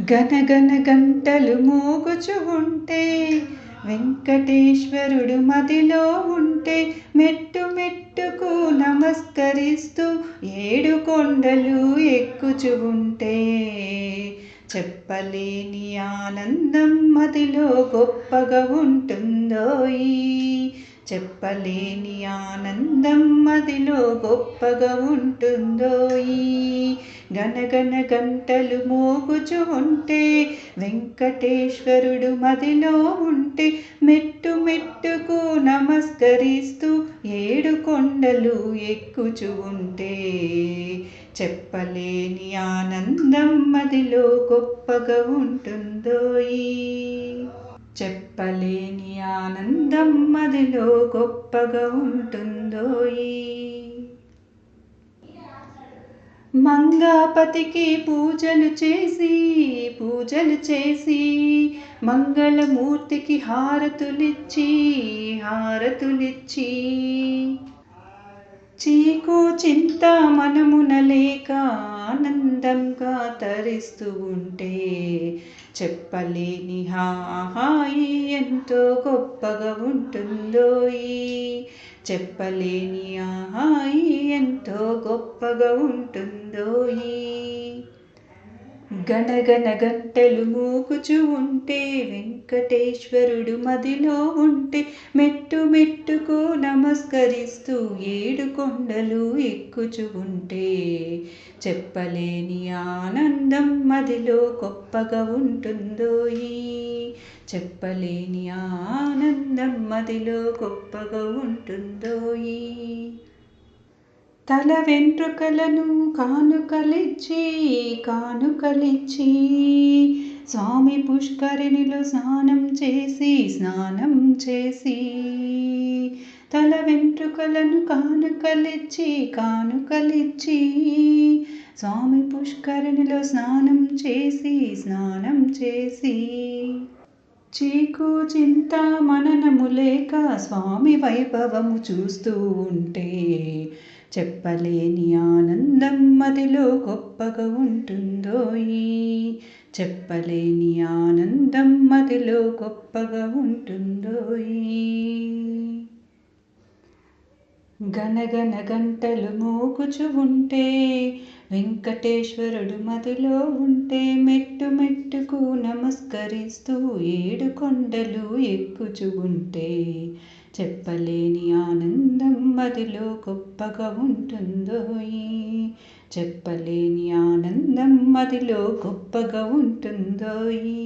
గనగన గంటలు మోగుచు ఉంటే వెంకటేశ్వరుడు మదిలో ఉంటే మెట్టు మెట్టుకు నమస్కరిస్తూ ఏడు కొండలు ఎక్కుచు ఉంటే. చెప్పలేని ఆనందం మదిలో గొప్పగా ఉంటుందోయి. చెప్పలేని ఆనందం మదిలో గొప్పగా ఉంటుందోయి గనగన గంటలు మోగుచు ఉంటే వెంకటేశ్వరుడు మదిలో ఉంటే మెట్టు మెట్టుకు నమస్కరిస్తూ ఏడు కొండలు ఎక్కుచు ఉంటే చెప్పలేని ఆనందం మదిలో గొప్పగా ఉంటుందోయి చెప్పలేని ఆనందం మదిలో గొప్పగా ఉంటుందోయి మంగాపతికి పూజలు చేసి పూజలు చేసి మంగళమూర్తికి హారతులిచ్చి హారతులిచ్చి. చీకు చింత మనమున లేక ఆనందంగా తరిస్తూ ఉంటే చెప్పలేని హాయి ఎంతో గొప్పగా ఉంటుందో చెప్పలేని ఆహాయి ఎంతో గొప్పగా ఉంటుందో గనగన గంటలు మూకుచు ఉంటే వెంకటేశ్వరుడు మదిలో ఉంటే మెట్టు మెట్టుకు నమస్కరిస్తూ ఏడు కొండలు ఎక్కుచు ఉంటే చెప్పలేని ఆనందం మదిలో గొప్పగా ఉంటుందోయి చెప్పలేని ఆనందం మదిలో గొప్పగా ఉంటుందోయి తల వెంట్రుకలను కానుకలిచ్చి కానుకలిచ్చి. స్వామి పుష్కరిణిలో స్నానం చేసి స్నానం చేసి. తల వెంట్రుకలను కానుకలిచ్చి కానుకలిచ్చి. స్వామి పుష్కరిణిలో స్నానం చేసి స్నానం చేసి. చీకు చింత మననము లేక స్వామి వైభవము చూస్తూ ఉంటే చెప్పలేని ఆనందం మదిలో గొప్పగా ఉంటుందోయి చెప్పలేని ఆనందం మదిలో గొప్పగా ఉంటుందోయి గనగన గంటలు మోగుచు ఉంటే వెంకటేశ్వరుడు మదిలో ఉంటే మెట్టు మెట్టుకు నమస్కరిస్తూ ఏడు కొండలు ఎక్కుచు ఉంటే చెప్పలేని ఆనందం మదిలో గొప్పగా ఉంటుందోయి. చెప్పలేని ఆనందం మదిలో గొప్పగా ఉంటుందోయి.